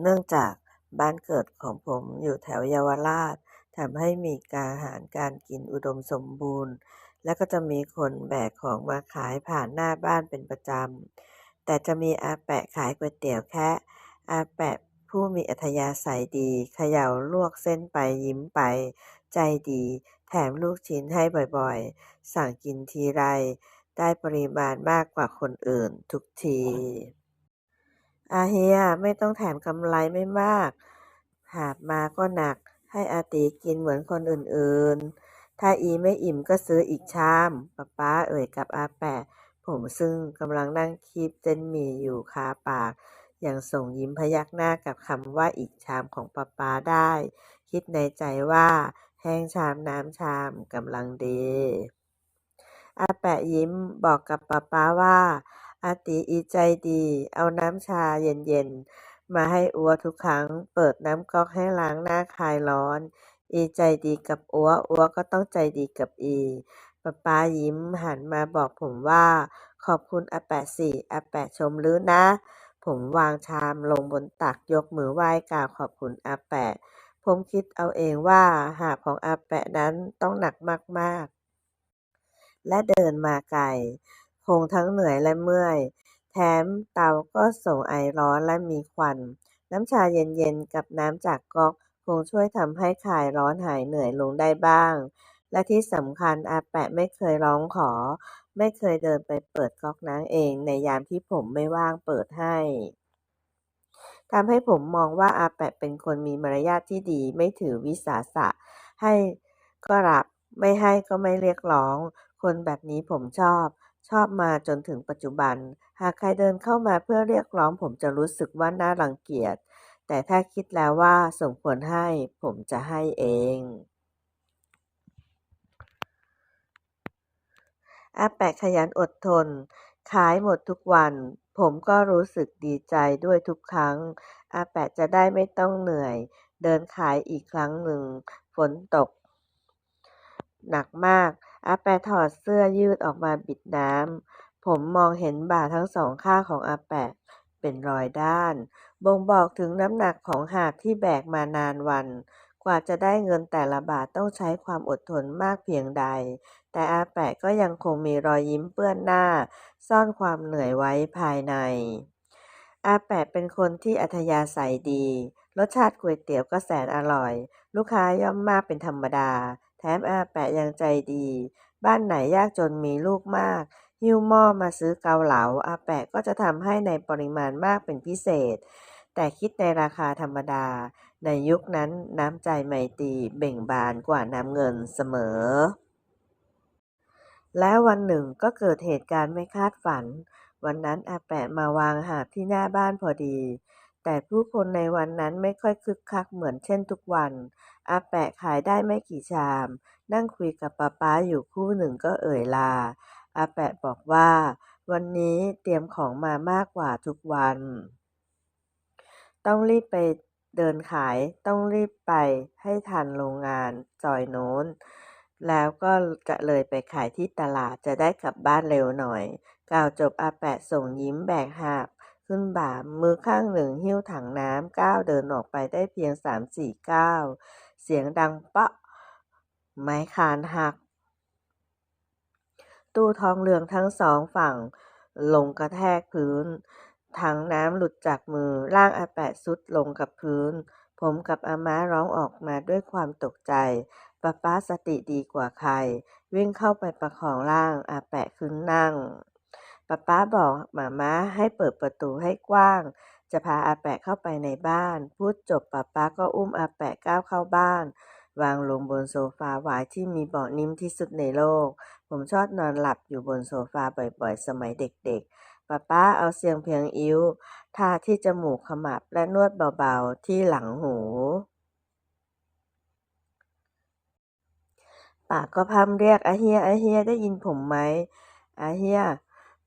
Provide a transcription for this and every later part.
เนื่องจากบ้านเกิดของผมอยู่แถวเยาวราชทำให้มีอาหารการกินอุดมสมบูรณ์ และก็จะมีคนแบกของมาขายผ่านหน้าบ้านเป็นประจำ แต่จะมีอาแปะขายก๋วยเตี๋ยวแคะอาแปะผู้มีอัธยาศัยดีเขย่าลวกเส้นไปยิ้มไป ใจดี แถมลูกชิ้นให้บ่อยๆ สั่งกินทีไร ได้ปริมาณมากกว่าคนอื่นทุกที อาเฮียไม่ต้องแถมกำไรไม่มาก หาบมาก็หนัก ให้อาตีกินเหมือนคนอื่นๆ ถ้าอีไม่อิ่มก็ซื้ออีกชามป๊าป๊าเอ่ยกับอาแปะ ผมซึ่งกำลังนั่งคีบเส้นหมี่อยู่คาปาก อยังส่งยิ้มพยักหน้ากับคำว่าอีกชามของป๊าป๊าได้ คิดในใจว่า แห้งชามน้ำชามกำลังดีอาแปะยิ้มบอกกับป๊าป๊าว่า อาตีอีใจดี เอาน้ำชาเย็นๆ มาให้อัวทุกครั้ง เปิดน้ำก๊อกให้ล้างหน้าคลายร้อน อีใจดีกับอัวอัวก็ต้องใจดีกับอีป๊าป๊ายิ้มหันมาบอกผมว่า ขอบคุณอาแปะสิอาแปะชมลือนะ ผมวางชามลงบนตักยกมือไหว้กราบขอบคุณอาแปะ ผมคิดเอาเองว่าหาบของอาแปะนั้นต้องหนักมากๆ และเดินมาไกล คงทั้งเหนื่อยและเมื่อย แถมเตาก็ส่งไอร้อนและมีควัน น้ำชาเย็นๆกับน้ำจากก๊อกคงช่วยทำให้คลายร้อนหายเหนื่อยลงได้บ้าง และที่สำคัญอาแปะไม่เคยร้องขอ ไม่เคยเดินไปเปิดก๊อกน้ำเองในยามที่ผมไม่ว่างเปิดให้ทำให้ผมมองว่าอาแปะเป็นคนมีมารยาทที่ดีไม่ถือวิสาสะ ให้ก็รับไม่ให้ก็ไม่เรียกร้อง คนแบบนี้ผมชอบ ชอบมาจนถึงปัจจุบัน หากใครเดินเข้ามาเพื่อเรียกร้องผมจะรู้สึกว่าน่ารังเกียจ แต่ถ้าคิดแล้วว่าสมควรให้ผมจะให้เอง อาแปะขยันอดทน ขายหมดทุกวัน ผมก็รู้สึกดีใจด้วยทุกครั้ง อาแปะจะได้ไม่ต้องเหนื่อย เดินขายอีกครั้งหนึ่ง ฝนตก หนักมาก อาแปะถอดเสื้อยืดออกมาบิดน้ำ ผมมองเห็นบ่าทั้งสองข้างของอาแปะเป็นรอยด้าน บ่งบอกถึงน้ำหนักของหาบที่แบกมานานวัน กว่าจะได้เงินแต่ละบาทต้องใช้ความอดทนมากเพียงใด แต่อาแปะก็ยังคงมีรอยยิ้มเปื้อนหน้า ซ่อนความเหนื่อยไว้ภายใน อาแปะเป็นคนที่อัธยาศัยดี รสชาติก๋วยเตี๋ยวก็แสนอร่อย ลูกค้าย่อมมากเป็นธรรมดา แถมอาแปะยังใจดี บ้านไหนยากจนมีลูกมาก หิ้วหม้อมาซื้อเกาเหลา อาแปะก็จะทำให้ในปริมาณมากเป็นพิเศษ แต่คิดในราคาธรรมดา ในยุคนั้นน้ำใจไมตรีเบ่งบานกว่าน้ำเงินเสมอ แล้ววันหนึ่งก็เกิดเหตุการณ์ไม่คาดฝัน วันนั้นอาแปะมาวางหาบที่หน้าบ้านพอดี แต่ผู้คนในวันนั้นไม่ค่อยคึกคักเหมือนเช่นทุกวัน อาแปะขายได้ไม่กี่ชาม นั่งคุยกับป๊าป๊าอยู่คู่หนึ่งก็เอ่ยลา อาแปะบอกว่า วันนี้เตรียมของมามากกว่าทุกวัน ต้องรีบไปเดินขาย ต้องรีบไปให้ทันโรงงานซอยโน้น แล้วก็เลยไปขายที่ตลาดจะได้กลับบ้านเร็วหน่อย กล่าวจบอาแปะส่งยิ้มแบกหาบขึ้นบ่ามือข้างหนึ่งหิ้วถังน้ำก้าวเดินออกไปได้เพียงสามสี่ก้าว เสียงดังเป๊ะไม้คานหัก ตู้ทองเหลืองทั้งสองฝั่งลงกระแทกพื้นถังน้ำหลุดจากมือร่างอาแปะทรุดลงกับพื้น ผมกับอาม้าร้องออกมาด้วยความตกใจป๊าป๊าสติดีกว่าใคร วิ่งเข้าไปประคองร่างอาแปะขึ้นนั่งป๊าป๊าบอกหมาม้าให้เปิดประตูให้กว้าง จะพาอาแปะเข้าไปในบ้าน พูดจบป๊าป๊าก็อุ้มอาแปะก้าวเข้าบ้าน วางลงบนโซฟาหวายที่มีเบาะนิ่มที่สุดในโลก ผมชอบนอนหลับอยู่บนโซฟาบ่อยๆ สมัยเด็กๆป๊าป๊าเอาเสียงเพียงอิ้วทาที่จมูกขมับและนวดเบาๆที่หลังหูปากก็พร่ำเรียกอาเฮียอาเฮียได้ยินผมไหมอาเฮีย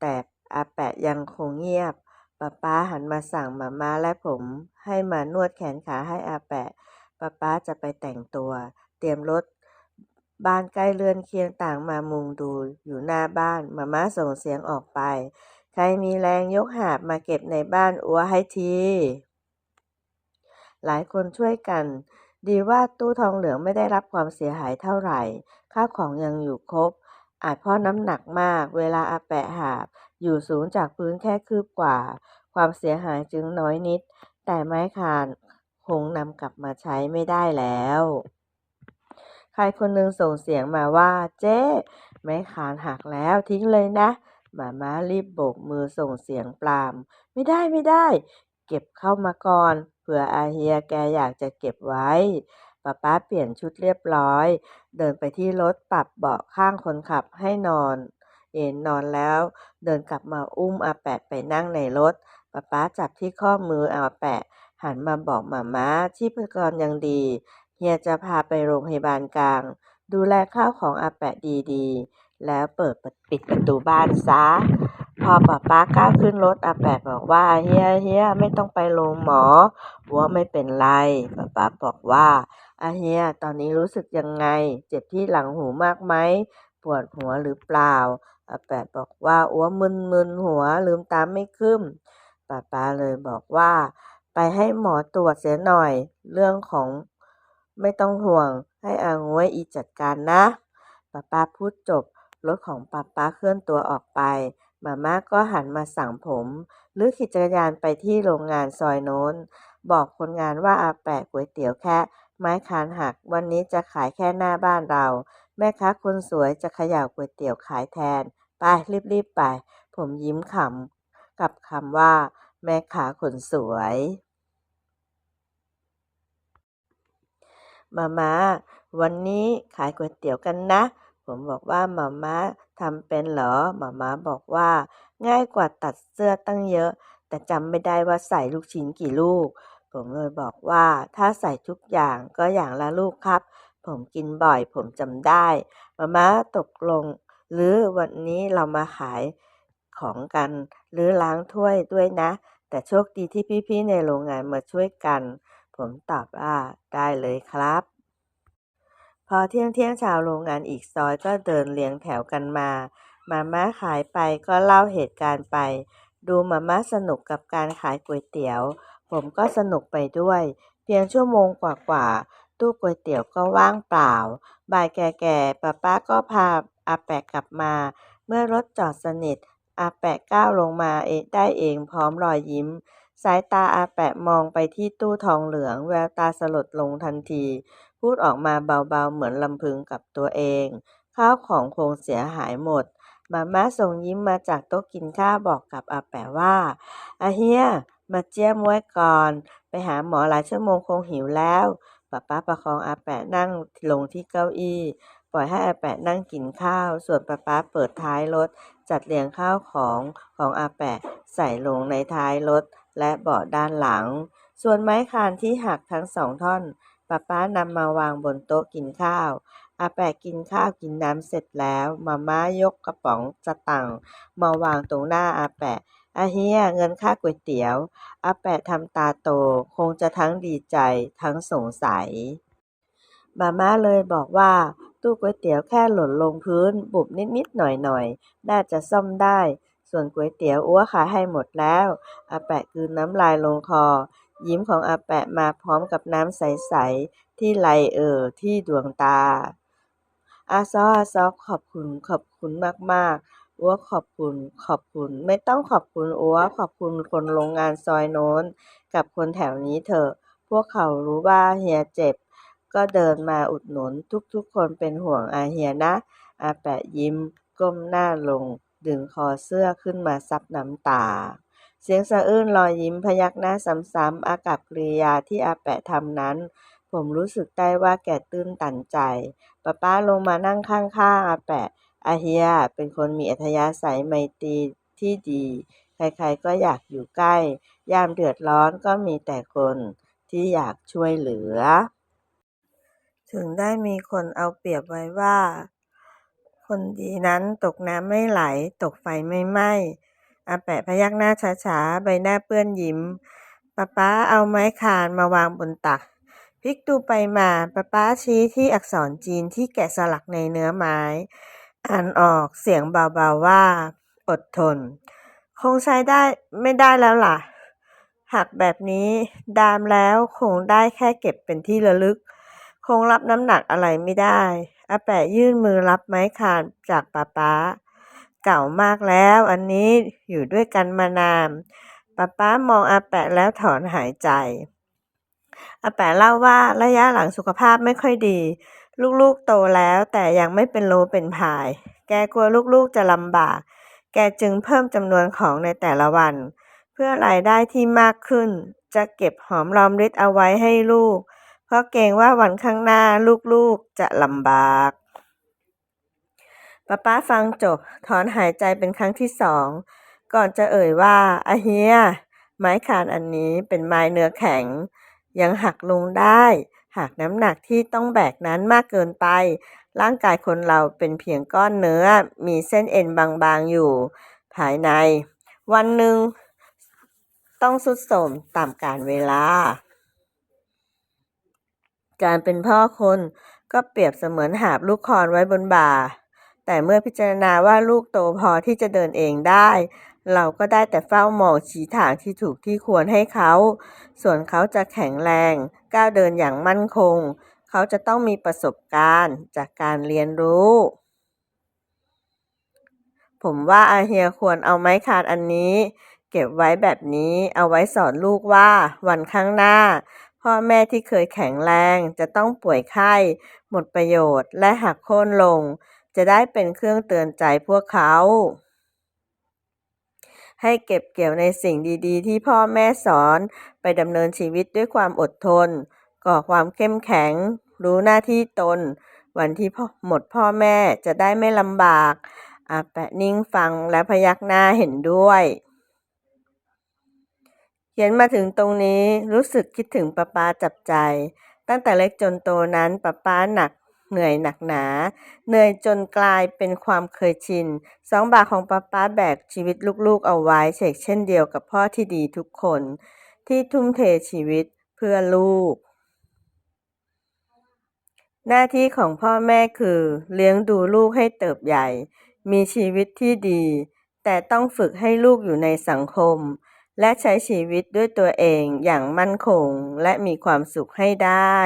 แต่อาแปะยังคงเงียบ ป๊าป๊าหันมาสั่งหม่าม้าและผม ให้มานวดแขนขาให้อาแปะป๊าป๊าจะไปแต่งตัว เตรียมรถ บ้านใกล้เรือนเคียงต่างมามุงดูอยู่หน้าบ้านหม่าม้าส่งเสียงออกไป ใครมีแรงยกหาบมาเก็บในบ้านอัวให้ที หลายคนช่วยกัน ดีว่าตู้ทองเหลืองไม่ได้รับความเสียหายเท่าไหร่ ข้าวของยังอยู่ครบอาจเพราะน้ำหนักมาก เวลาอาแปะหาบ อยู่สูงจากพื้นแค่คืบกว่า ความเสียหายจึงน้อยนิด แต่ไม้คานคงนำกลับมาใช้ไม่ได้แล้ว ใครคนหนึ่งส่งเสียงมาว่า เจ๊ไม้คานหักแล้วทิ้งเลยนะหมาม้ารีบโบกมือส่งเสียงปราม ไม่ได้ไม่ได้ เก็บเข้ามาก่อนเผื่ออาเฮียแกอยากจะเก็บไว้ป้าป้าเปลี่ยนชุดเรียบร้อย เดินไปที่รถปรับเบาะข้างคนขับให้นอน เอนนอนแล้ว เดินกลับมาอุ้มอาแปะไปนั่งในรถป้าป้าจับที่ข้อมืออาแปะ หันมาบอกหมาม้าที่พกรยังดีเฮียจะพาไปโรงพยาบาลกลาง ดูแลข้าวของอาแปะดีๆ แล้วเปิดปิดประตูบ้านซะพอป้าป้าก้าวขึ้นรถอาแปะบอกว่าเฮียเฮียไม่ต้องไปโรงหมอวัวไม่เป็นไรป้าป้าบอกว่าอาเฮียตอนนี้รู้สึกยังไง เจ็บที่หลังหูมากไหมปวดหัวหรือเปล่า อาแปะบอกว่าอ้วมึนมึนหัวลืมตาไม่ขึ้นป้าป้าเลยบอกว่า ไปให้หมอตรวจเสียหน่อย เรื่องของไม่ต้องห่วง ให้อางวยอีจัดการนะป้าป้าพูดจบรถของป้าป้าเคลื่อนตัวออกไปมาม่าก็หันมาสั่งผม หรือขี่จักรยานไปที่โรงงานซอยโน้น บอกคนงานว่าอาแปะก๋วยเตี๋ยวแค่ไม้คานหัก วันนี้จะขายแค่หน้าบ้านเรา แม่ค้าคนสวยจะขย่าก๋วยเตี๋ยวขายแทน ไปรีบๆไป ผมยิ้มขำกับคำว่า แม่ค้าคนสวย มาม่าวันนี้ขายก๋วยเตี๋ยวกันนะ ผมบอกว่ามาม่าทำเป็นเหรอมาม่าบอกว่า ง่ายกว่าตัดเสื้อตั้งเยอะ แต่จำไม่ได้ว่าใส่ลูกชิ้นกี่ลูก ผมเลยบอกว่าถ้าใส่ทุกอย่างก็อย่างละลูกครับ ผมกินบ่อย ผมจำได้มาม่าตกลง หรือวันนี้เรามาขายของกัน หรือล้างถ้วยด้วยนะ แต่โชคดีที่พี่ๆในโรงงานมาช่วยกัน ผมตอบว่าได้เลยครับ พอเที่ยงเที่ยงชาวโรงงานอีกซอยก็เดินเรียงแถวกันมา มาม่าขายไปก็เล่าเหตุการณ์ไป ดูมาม่าสนุกกับการขายก๋วยเตี๋ยว ผมก็สนุกไปด้วย เพียงชั่วโมงกว่าๆ ตู้ก๋วยเตี๋ยวก็ว่างเปล่า บ่ายแก่ๆป้าป้าก็พาอาแปะกลับมา เมื่อรถจอดสนิท อาแปะก้าวลงมาเองได้เองพร้อมรอยยิ้ม สายตาอาแปะมองไปที่ตู้ทองเหลือง แววตาสลดลงทันที พูดออกมาเบาๆเหมือนลำพึงกับตัวเอง ข้าวของคงเสียหายหมดมาม่าส่งยิ้มมาจากโต๊ะกินข้าวบอกกับอาแปะว่าอาเฮียมาเจียมไว้ก่อน ไปหาหมอหลายชั่วโมงคงหิวแล้ว ป้าป้าประคองอาแปะนั่งลงที่เก้าอี้ ปล่อยให้อาแปะนั่งกินข้าว ส่วนป้าป้าเปิดท้ายรถ จัดเรียงข้าวของของอาแปะใส่ลงในท้ายรถและเบาะด้านหลัง ส่วนไม้คานที่หักทั้งสองท่อนป้าป้านำมาวางบนโต๊ะกินข้าวอาแปะกินข้าวกินน้ำเสร็จแล้ว มาม่ายกกระป๋องสตังมาวางตรงหน้าอาแปะ อาเฮียเงินค่าก๋วยเตี๋ยวอาแปะทำตาโตคงจะทั้งดีใจทั้งสงสัยมาม่าเลยบอกว่า ตู้ก๋วยเตี๋ยวแค่หล่นลงพื้น บุบนิดๆหน่อยๆ น่าจะซ่อมได้ ส่วนก๋วยเตี๋ยวอัวขายให้หมดแล้วอาแปะกลืนน้ำลายลงคอ ยิ้มของอาแปะมาพร้อมกับน้ำใสๆที่ไหลเอ่อที่ดวงตาอาซออาซอขอบคุณขอบคุณมากๆ อัวขอบคุณ ขอบคุณ ไม่ต้องขอบคุณอัวขอบคุณคนโรงงานซอยโน้น กับคนแถวนี้เถอะ พวกเขารู้ว่าเฮียเจ็บ ก็เดินมาอุดหนุน ทุกๆ คนเป็นห่วงอาเฮียนะ อาแปะยิ้ม ก้มหน้าลง ดึงคอเสื้อขึ้นมาซับน้ำตา เสียงสะอื้นรอยยิ้มพยักหน้าซ้ำๆ อากับกริยาที่อาแปะทำนั้น ผมรู้สึกได้ว่าแกตื้นตันใจป้าป้าลงมานั่งข้างๆอาแปะ อาเฮียเป็นคนมีอัธยาศัยไมตรีที่ดี ใครๆก็อยากอยู่ใกล้ ยามเดือดร้อนก็มีแต่คนที่อยากช่วยเหลือ ถึงได้มีคนเอาเปรียบไว้ว่า คนดีนั้นตกน้ำไม่ไหล ตกไฟไม่ไหม้อาแปะพยักหน้าช้าๆ ใบหน้าเปื้อนยิ้มป้าป้าเอาไม้คานมาวางบนตักพลิกดูไปมาป้าป้าชี้ที่อักษรจีนที่แกะสลักในเนื้อไม้ อ่านออกเสียงเบาๆว่า อดทน คงใช้ได้ไม่ได้แล้วล่ะหักแบบนี้ดามแล้วคงได้แค่เก็บเป็นที่ระลึก คงรับน้ำหนักอะไรไม่ได้อาแปะยื่นมือรับไม้คานจากป้าป๊าเก่ามากแล้วอันนี้อยู่ด้วยกันมานานป้าป๊ามองอาแปะแล้วถอนหายใจอาแปะเล่าว่าระยะหลังสุขภาพไม่ค่อยดี ลูกๆโตแล้วแต่ยังไม่เป็นโลเป็นพาย แกกลัวลูกๆจะลำบาก แกจึงเพิ่มจำนวนของในแต่ละวัน เพื่อรายได้ที่มากขึ้น จะเก็บหอมรอมริบเอาไว้ให้ลูก เพราะเกรงว่าวันข้างหน้าลูกๆจะลำบากป้าป้าฟังจบถอนหายใจเป็นครั้งที่สอง ก่อนจะเอ่ยว่าอาเฮีย ไม้คานอันนี้เป็นไม้เนื้อแข็ง ยังหักลงได้ หากน้ำหนักที่ต้องแบกนั้นมากเกินไป ร่างกายคนเราเป็นเพียงก้อนเนื้อ มีเส้นเอ็นบางๆอยู่ ภายใน วันหนึ่งต้องสุดโทรมตามกาลเวลา การเป็นพ่อคนก็เปรียบเสมือนหาบลูกคอนไว้บนบ่า แต่เมื่อพิจารณาว่าลูกโตพอที่จะเดินเองได้ เราก็ได้แต่เฝ้ามองชี้ทางที่ถูกที่ควรให้เขา ส่วนเขาจะแข็งแรง ก้าวเดินอย่างมั่นคง เขาจะต้องมีประสบการณ์จากการเรียนรู้ ผมว่าอาเฮียควรเอาไม้คานอันนี้ เก็บไว้แบบนี้เอาไว้สอนลูกว่าวันข้างหน้า พ่อแม่ที่เคยแข็งแรงจะต้องป่วยไข้ หมดประโยชน์และหักโค่นลง จะได้เป็นเครื่องเตือนใจพวกเขา ให้เก็บเกี่ยวในสิ่งดีๆ ที่พ่อแม่สอนไปดำเนินชีวิตด้วยความอดทน ก่อความเข้มแข็ง รู้หน้าที่ตน วันที่พ่อหมดพ่อแม่จะได้ไม่ลำบากอาแปะนิ่งฟังและพยักหน้าเห็นด้วย เขียนมาถึงตรงนี้รู้สึกคิดถึงป้าป้าจับใจ ตั้งแต่เล็กจนโตนั้นป้าป้าหนัก เหนื่อยหนักหนา เหนื่อยจนกลายเป็นความเคยชินสองบาของป้าป้าแบกชีวิตลูกๆเอาไว้เชกเช่นเดียวกับพ่อที่ดีทุกคน ที่ทุ่มเทชีวิตเพื่อลูก หน้าที่ของพ่อแม่คือ เลี้ยงดูลูกให้เติบใหญ่ มีชีวิตที่ดี แต่ต้องฝึกให้ลูกอยู่ในสังคม และใช้ชีวิตด้วยตัวเองอย่างมั่นคงและมีความสุขให้ได้